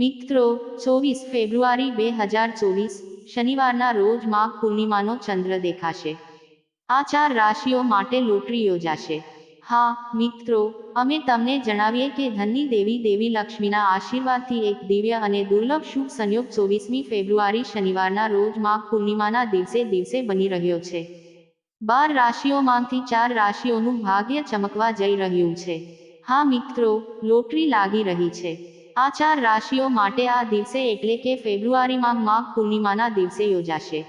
મિત્રો, ચોવીસ ફેબ્રુઆરી બે હજાર ચોવીસ, શનિવારના રોજ માઘ પૂર્ણિમાનો ચંદ્ર દેખાશે. આ ચાર રાશિઓ માટે લોટરી યોજાશે. હા, મિત્રો, અમે તમને જણાવીએ કે ધનની દેવી દેવી લક્ષ્મીના આશીર્વાદથી એક દિવ્ય અને દુર્લભ શુભ સંયોગ ચોવીસમી ફેબ્રુઆરી શનિવારના રોજ માઘ પૂર્ણિમાના દિવસે દિવસે બની રહ્યો છે. બાર રાશિઓમાંથી ચાર રાશિઓનું ભાગ્ય ચમકવા જઈ રહ્યું છે. હા, મિત્રો, લોટરી લાગી રહી છે. આ ચાર રાશિઓ માટે આ દિવસે એટલે કે ફેબ્રુઆરીમાં માઘ પૂર્ણિમાના દિવસે યોજાશે.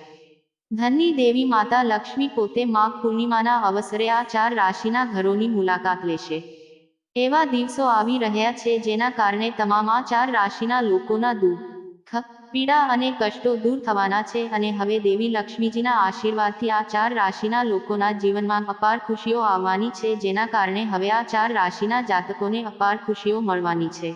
ધનની દેવી માતા લક્ષ્મી પોતે માઘ પૂર્ણિમાના અવસરે આ ચાર રાશિના ઘરોની મુલાકાત લેશે. એવા દિવસો આવી રહ્યા છે જેના કારણે તમામ આ ચાર રાશિના લોકોના દુઃખ, પીડા અને કષ્ટો દૂર થવાના છે અને હવે દેવી લક્ષ્મીજીના આશીર્વાદથી આ ચાર રાશિના લોકોના જીવનમાં અપાર ખુશીઓ આવવાની છે જેના કારણે હવે આ ચાર રાશિના જાતકોને અપાર ખુશીઓ મળવાની છે.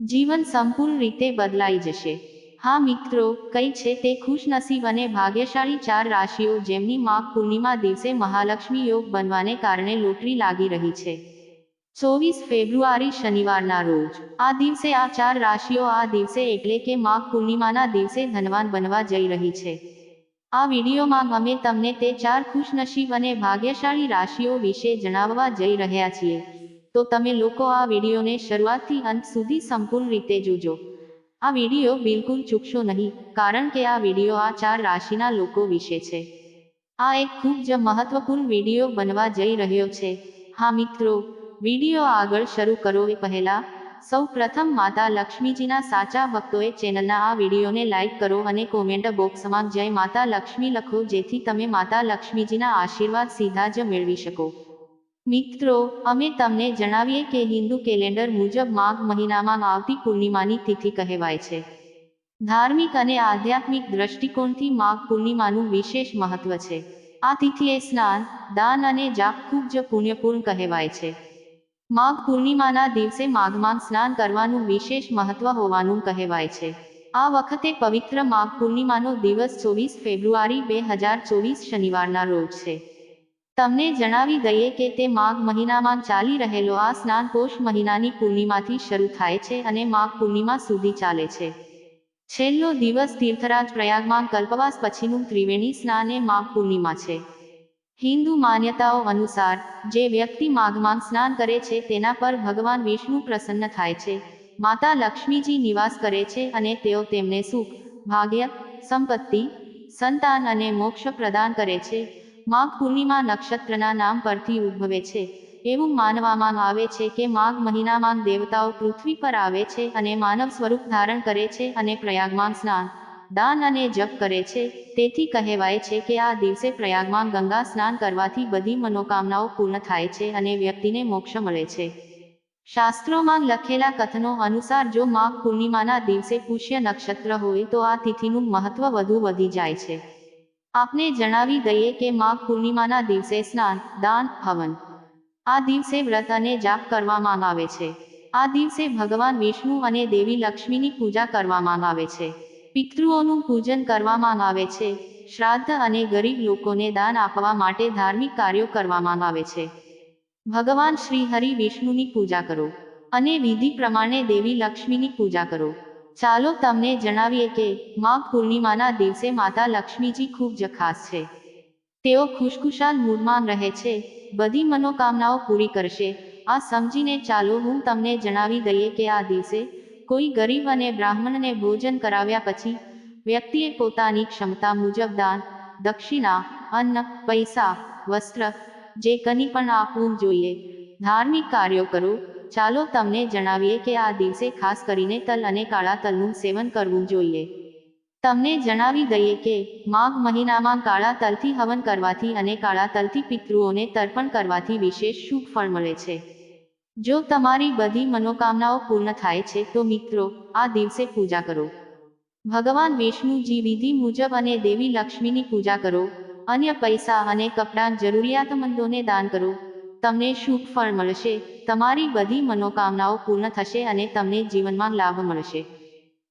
જીવન સંપૂર્ણ રીતે બદલાઈ જશે. હા મિત્રો, કઈ છે તે ખુશનસીબ અને ભાગ્યશાળી ચાર રાશિઓ જેમની માઘ પૂર્ણિમા દિવસે મહાલક્ષ્મી યોગ બનવાને કારણે લોટરી લાગી રહી છે. ચોવીસ ફેબ્રુઆરી શનિવારના રોજ. આ દિવસે આ ચાર રાશિઓ આ દિવસે એટલે કે માઘ પૂર્ણિમાના દિવસે ધનવાન બનવા જઈ રહી છે. આ વિડીયોમાં અમે તમને તે ચાર ખુશનસીબ અને ભાગ્યશાળી રાશિઓ વિશે જણાવવા જઈ રહ્યા છીએ. તો તમે લોકો આ વિડીયોને શરૂઆતથી અંત સુધી સંપૂર્ણ રીતે જોજો. આ વીડિયો બિલકુલ ચૂકશો નહીં, કારણ કે આ વીડિયો આ ચાર રાશિના લોકો વિશે છે. આ એક ખૂબ જ મહત્વપૂર્ણ વીડિયો બનવા જઈ રહ્યો છે. હા મિત્રો, વીડિયો આગળ શરૂ કરો એ પહેલા, સૌ પ્રથમ માતા લક્ષ્મીજીના સાચા ભક્તોએ ચેનલના આ વિડીયોને લાઈક કરો અને કોમેન્ટ બોક્સમાં જય માતા લક્ષ્મી લખો જેથી તમે માતા લક્ષ્મીજીના આશીર્વાદ સીધા જ મેળવી શકો. મિત્રો, અમે તમને જણાવીએ કે હિન્દુ કેલેન્ડર મુજબ માઘ મહિનામાં આવતી પૂર્ણિમાની તિથિ કહેવાય છે. ધાર્મિક અને આધ્યાત્મિક દ્રષ્ટિકોણથી માઘ પૂર્ણિમાનું વિશેષ મહત્વ છે. આ તિથિએ સ્નાન, દાન અને જાપ ખૂબ જ પુણ્યપૂર્ણ કહેવાય છે. માઘ પૂર્ણિમાના દિવસે માઘમાં સ્નાન કરવાનું વિશેષ મહત્વ હોવાનું કહેવાય છે. આ વખતે પવિત્ર માઘ પૂર્ણિમાનો દિવસ ચોવીસ ફેબ્રુઆરી બે હજાર ચોવીસ શનિવારના રોજ છે. તમને જણાવી દઈએ કે તે માઘ મહિનામાં ચાલી રહેલો આ સ્નાન પોષ મહિનાની પૂર્ણિમાથી શરૂ થાય છે અને માઘ પૂર્ણિમા સુધી ચાલે છે. છેલ્લો દિવસ તીર્થરાજ પ્રયાગમાં કલ્પવાસ પછીનું ત્રિવેણી સ્નાન એ માઘ પૂર્ણિમા છે. હિન્દુ માન્યતાઓ અનુસાર, જે વ્યક્તિ માઘમાં સ્નાન કરે છે તેના પર ભગવાન વિષ્ણુ પ્રસન્ન થાય છે, માતા લક્ષ્મીજી નિવાસ કરે છે અને તેઓ તેમને સુખ, ભાગ્ય, સંપત્તિ, સંતાન અને મોક્ષ પ્રદાન કરે છે. માઘ પૂર્ણિમા નક્ષત્રના નામ પરથી ઉદ્ભવે છે. એવું માનવામાં આવે છે કે માઘ મહિનામાં દેવતાઓ પૃથ્વી પર આવે છે અને માનવ સ્વરૂપ ધારણ કરે છે અને પ્રયાગમાં સ્નાન, દાન અને જપ કરે છે. તેથી કહેવાય છે કે આ દિવસે પ્રયાગમાં ગંગા સ્નાન કરવાથી બધી મનોકામનાઓ પૂર્ણ થાય છે અને વ્યક્તિને મોક્ષ મળે છે. શાસ્ત્રોમાં લખેલા કથનો અનુસાર જો માઘ પૂર્ણિમાના દિવસે પુષ્ય નક્ષત્ર હોય તો આ તિથિનું મહત્વ વધુ વધી જાય છે. આપને જણાવી દઈએ કે માઘ પૂર્ણિમાના દિવસે સ્નાન, દાન, હવન. આ દિવસે વ્રત અને જાપ કરવામાં આવે છે. આ દિવસે ભગવાન વિષ્ણુ અને દેવી લક્ષ્મીની પૂજા કરવામાં આવે છે. પિતૃઓનું પૂજન કરવામાં આવે છે. શ્રાદ્ધ અને ગરીબ લોકોને દાન આપવા માટે ધાર્મિક કાર્યો કરવામાં આવે છે. ભગવાન શ્રી હરિ વિષ્ણુની પૂજા કરો અને વિધિ પ્રમાણે દેવી લક્ષ્મીની પૂજા કરો. ચાલો તમને જણાવીએ કે માઘ પૂર્ણિમાના દિવસે માતા લક્ષ્મીજી ખૂબ જ ખાસ છે. તેઓ ખુશખુશાલ મૂડમાં રહે છે, બધી મનોકામનાઓ પૂરી કરશે. આ સમજીને ચાલો હું તમને જણાવી દઈએ કે આ દિવસે કોઈ ગરીબ અને બ્રાહ્મણને ભોજન કરાવ્યા પછી વ્યક્તિએ પોતાની ક્ષમતા મુજબ દાન, દક્ષિણા, અન્ન, પૈસા, વસ્ત્ર, જે કંઈ પણ આપવું જોઈએ, ધાર્મિક કાર્યો કરો ચાલો તમને જણાવીએ કે આ દિવસે ખાસ કરીને તલ અને કાળા તલનું સેવન કરવું જોઈએ. તમને જણાવી દઈએ કે, માઘ મહિનામાં કાળા તલથી હવન કરવાથી અને કાળા તલથી પિતૃઓને તર્પણ કરવાથી વિશેષ શુભ ફળ મળે છે. જો તમારી બધી મનોકામનાઓ પૂર્ણ થાય છે, તો મિત્રો, આ દિવસે પૂજા કરો. ભગવાન વિષ્ણુજી વિધિ મુજબ અને દેવી લક્ષ્મીની પૂજા કરો. અન્ય પૈસા અને કપડાં જરૂરિયાતમંદોને દાન કરો. તમને શુભ ફળ મળશે, તમારી બધી મનોકામનાઓ પૂર્ણ થશે અને તમને જીવનમાં લાભ મળશે.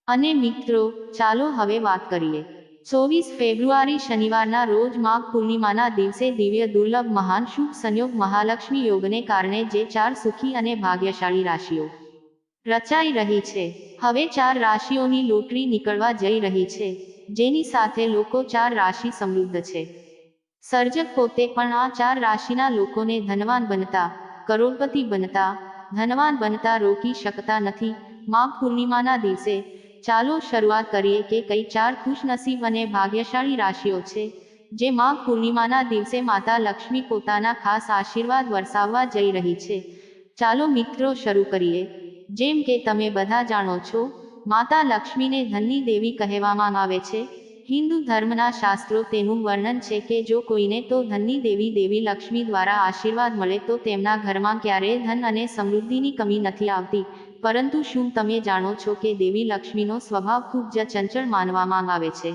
અને મિત્રો, ચાલો હવે વાત કરીએ. ચોવીસ ફેબ્રુઆરી શનિવારના રોજ માઘ પૂર્ણિમાના દિવસે દિવ્ય, દુર્લભ, મહાન, શુભ સંયોગ મહાલક્ષ્મી યોગને કારણે જે ચાર સુખી અને ભાગ્યશાળી રાશિઓ રચાઈ રહી છે, હવે ચાર રાશિઓની લોટરી નીકળવા જઈ રહી છે, જેની સાથે લોકો ચાર રાશિ સમૃદ્ધ છે. સર્જક પોતે પણ આ ચાર રાશિના લોકોને ધનવાન બનતા, કરોડપતિ બનતા, ધનવાન બનતા રોકી શકતા નથી. માઘ પૂર્ણિમાના દિવસે, ચાલો શરૂઆત કરીએ કે કઈ ચાર ખુશનસીબ અને ભાગ્યશાળી રાશિઓ છે, જે માઘ પૂર્ણિમાના દિવસે માતા લક્ષ્મી પોતાના ખાસ આશીર્વાદ વરસાવવા જઈ રહી છે. ચાલો મિત્રો શરૂ કરીએ. જેમ કે તમે બધા જાણો છો, માતા લક્ષ્મીને ધનની દેવી કહેવામાં આવે છે. હિન્દુ ધર્મના શાસ્ત્રો તેનું વર્ણન છે કે જો કોઈને તો ધનની દેવી દેવી લક્ષ્મી દ્વારા આશીર્વાદ મળે તો તેમના ઘરમાં ક્યારેય ધન અને સમૃદ્ધિની કમી નથી આવતી. પરંતુ શું તમે જાણો છો કે દેવી લક્ષ્મીનો સ્વભાવ ખૂબ જ ચંચળ માનવામાં આવે છે?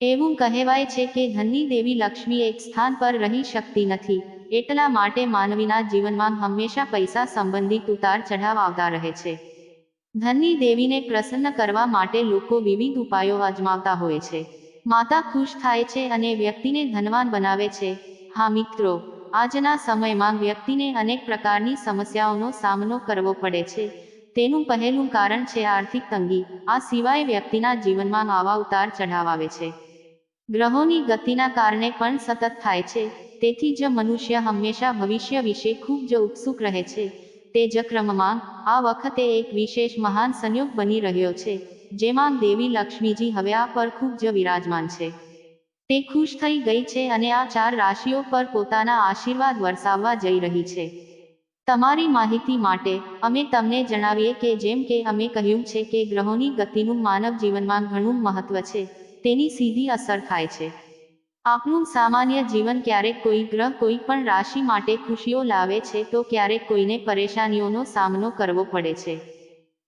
એવું કહેવાય છે કે ધનની દેવી લક્ષ્મી એક સ્થાન પર રહી શકતી નથી, એટલા માટે માનવીના જીવનમાં હંમેશા પૈસા સંબંધિત ઉતાર ચઢાવ આવતા રહે છે. ધનની દેવીને પ્રસન્ન કરવા માટે લોકો વિવિધ ઉપાયો અજમાવતા હોય છે. માતા ખુશ થાય છે અને વ્યક્તિને ધનવાન બનાવે છે. હા મિત્રો, આજના સમયમાં વ્યક્તિને અનેક પ્રકારની સમસ્યાઓનો સામનો કરવો પડે છે. તેનું પહેલું કારણ છે આર્થિક તંગી. આ સિવાય વ્યક્તિના જીવનમાં આવા ઉતાર ચઢાવ આવે છે. ગ્રહોની ગતિના કારણે પણ સતત થાય છે. તેથી જ મનુષ્ય હંમેશા ભવિષ્ય વિશે ખૂબ જ ઉત્સુક રહે છે. તે જ આ વખતે એક વિશેષ મહાન સંયોગ બની રહ્યો છે, જેમાં દેવી લક્ષ્મીજી હવે આ પર ખૂબ જ વિરાજમાન છે. તે ખુશ થઈ ગઈ છે અને આ ચાર રાશિઓ પર પોતાના આશીર્વાદ વરસાવવા જઈ રહી છે. તમારી માહિતી માટે અમે તમને જણાવીએ કે જેમ કે અમે કહ્યું છે કે ગ્રહોની ગતિનું માનવ જીવનમાં ઘણું મહત્વ છે, તેની સીધી અસર થાય છે. આપણું સામાન્ય જીવન ક્યારેક કોઈ ગ્રહ કોઈ પણ રાશિ માટે ખુશીઓ લાવે છે તો ક્યારેક કોઈને પરેશાનીઓનો સામનો કરવો પડે છે.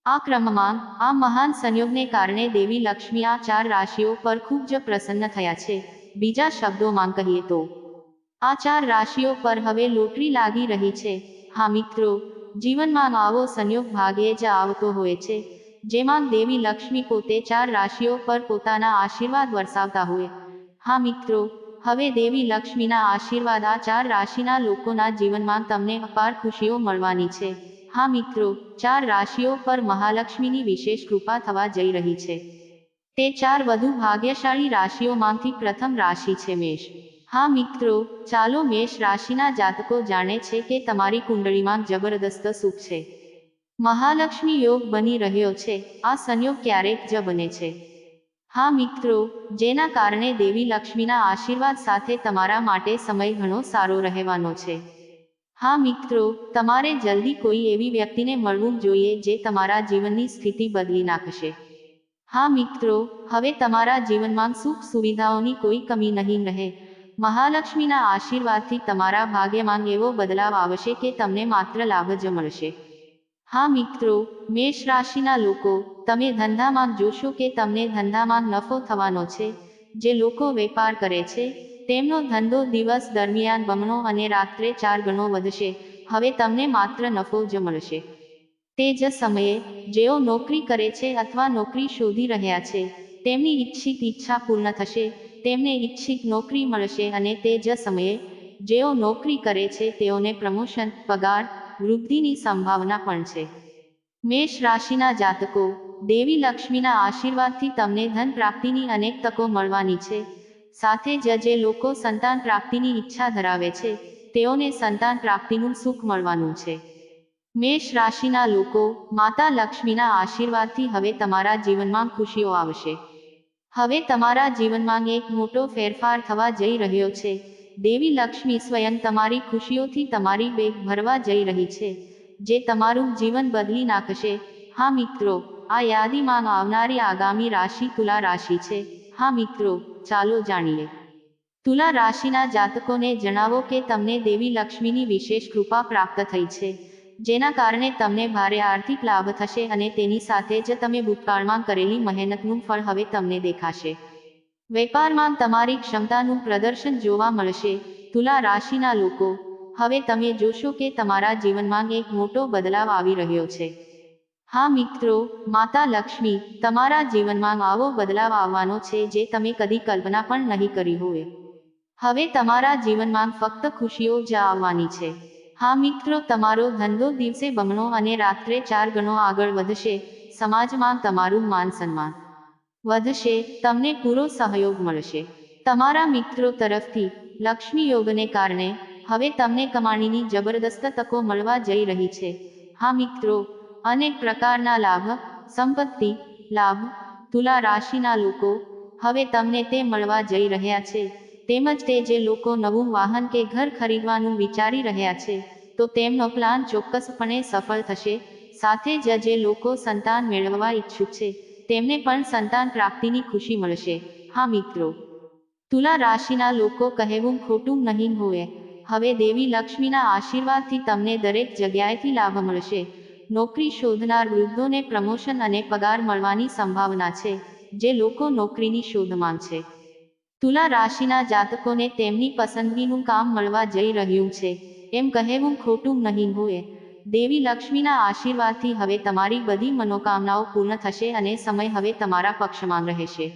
આ ક્રમમાં, આ મહાન સંયોગને કારણે દેવી લક્ષ્મી આ ચાર રાશિઓ પર ખૂબ જ પ્રસન્ન થયા છે. બીજા શબ્દોમાં કહીએ તો, આ ચાર રાશિઓ પર હવે લોટરી લાગી રહી છે. હા મિત્રો, જીવનમાં આવો સંયોગ ભાગ્યે જ આવતો હોય છે. જેમાં દેવી લક્ષ્મી પોતે ચાર રાશિઓ પર પોતાના આશીર્વાદ વરસાવતા હોય. હા મિત્રો, હવે દેવી લક્ષ્મીના આશીર્વાદ આ ચાર રાશિના લોકોના જીવનમાં તમને અપાર ખુશીઓ મળવાની છે. હા મિત્રો, ચાર રાશિઓ પર મહાલક્ષ્મીની વિશેષ કૃપા થવા જઈ રહી છે. તે ચાર વધુ ભાગ્યશાળી રાશિઓમાંથી પ્રથમ રાશિ છે મેષ. હા મિત્રો, ચાલો મેષ રાશિના જાતકો જાણે છે કે તમારી કુંડળીમાં જબરદસ્ત સુખ છે. મહાલક્ષ્મી યોગ બની રહ્યો છે. આ સંયોગ ક્યારેક જ બને છે. હા મિત્રો, જેના કારણે દેવી લક્ષ્મીના આશીર્વાદ સાથે તમારા માટે સમય ઘણો સારો રહેવાનો છે. હા મિત્રો, તમારે જલ્દી કોઈ એવી વ્યક્તિને મળવું જોઈએ જે તમારા જીવનની સ્થિતિ બદલી નાખશે. હા મિત્રો, હવે તમારા જીવનમાં સુખ સુવિધાઓની કોઈ કમી નહીં રહે. મહાલક્ષ્મીના આશીર્વાદથી તમારા ભાગ્યમાં એવો બદલાવ આવશે કે તમને માત્ર લાભ જ મળશે. હા મિત્રો, મેષ રાશિના લોકો, તમે ધંધામાં જોશો કે તમને ધંધામાં નફો થવાનો છે. જે લોકો વેપાર કરે છે, તેમનો ધંધો દિવસ દરમિયાન બમણો અને રાત્રે ચાર ગણો વધશે. હવે તમને માત્ર નફો જ મળશે. તે જ સમયે, જેઓ નોકરી કરે છે અથવા નોકરી શોધી રહ્યા છે, તેમની ઈચ્છિત ઈચ્છા પૂર્ણ થશે, તેમને ઈચ્છિત નોકરી મળશે અને તે જ સમયે, જેઓ નોકરી કરે છે તેઓને પ્રમોશન, પગાર વૃદ્ધિની સંભાવના પણ છે. મેષ રાશિના જાતકો, દેવી લક્ષ્મીના આશીર્વાદથી તમને ધન પ્રાપ્તિની અનેક તકો મળવાની છે. સાથે જ જે લોકો સંતાન પ્રાપ્તિની ઈચ્છા ધરાવે છે, તેઓને સંતાન પ્રાપ્તિનું સુખ મળવાનું છે. મેષ રાશિના લોકો, માતા લક્ષ્મીના આશીર્વાદથી હવે તમારા જીવનમાં ખુશીઓ આવશે. હવે તમારા જીવનમાં એક મોટો ફેરફાર થવા જઈ રહ્યો છે. દેવી લક્ષ્મી સ્વયં તમારી ખુશીઓથી તમારી બેગ ભરવા જઈ રહી છે, જે તમારું જીવન બદલી નાખશે. હા મિત્રો, આ યાદીમાં આવનારી આગામી રાશિ તુલા રાશિ છે. હા મિત્રો, ચાલો જાણીએ તુલા રાશિના જાતકોને જણાવો કે તમને દેવી લક્ષ્મીની વિશેષ કૃપા પ્રાપ્ત થઈ છે, જેના કારણે તમને ભારે આર્થિક લાભ થશે અને તેની સાથે જ તમે ભૂતકાળમાં કરેલી મહેનતનું ફળ હવે તમને દેખાશે. વેપારમાં તમારી ક્ષમતાનું પ્રદર્શન જોવા મળશે, તુલા રાશિના લોકો. હવે તમે જોશો કે તમારા જીવનમાં એક મોટો બદલાવ આવી રહ્યો છે. હા મિત્રો, માતા લક્ષ્મી, તમારા જીવનમાં આવો બદલાવ આવવાનો છે જે તમે કદી કલ્પના પણ નહીં કરી હોય. હવે તમારા જીવનમાં ફક્ત ખુશીઓ જ આવવાની છે. હા મિત્રો, તમારો ધંધો દિવસે બમણો અને રાત્રે ચાર ગણો આગળ વધશે, સમાજમાં તમારું માન સન્માન. વધશે, તમને પૂરો સહયોગ મળશે. તમારા મિત્રો તરફથી, લક્ષ્મી યોગને કારણે, હવે તમને કમાણીની જબરદસ્ત તકો મળવા જઈ રહી છે. હા મિત્રો, અનેક પ્રકારના લાભ, સંપત્તિ, લાભ, તુલા રાશિના લોકો, હવે તમને તે મળવા જઈ રહ્યા છે. તેમજ તે જે લોકો નવું વાહન કે ઘર ખરીદવાનું વિચારી રહ્યા છે, તો તેમનો પ્લાન ચોક્કસપણે સફળ થશે. સાથે જ જે લોકો સંતાન મેળવવા ઈચ્છુક છે તેમને પણ સંતાન પ્રાપ્તિની ખુશી મળશે. હા મિત્રો, તુલા રાશિના લોકો કહેવું ખોટું નહીં હોય. હવે દેવી લક્ષ્મીના આશીર્વાદથી તમને દરેક જગ્યાએથી લાભ મળશે. નોકરી શોધનાર વૃદ્ધોને પ્રમોશન અને પગાર મળવાની સંભાવના છે, જે લોકો નોકરીની શોધમાં છે. તુલા રાશિના જાતકોને તેમની પસંદગીનું કામ મળવા જઈ રહ્યું છે. એમ કહેવું ખોટું નહીં હોય. દેવી લક્ષ્મીના આશીર્વાદથી હવે તમારી બધી મનોકામનાઓ પૂર્ણ થશે અને સમય હવે તમારા પક્ષમાં રહેશે.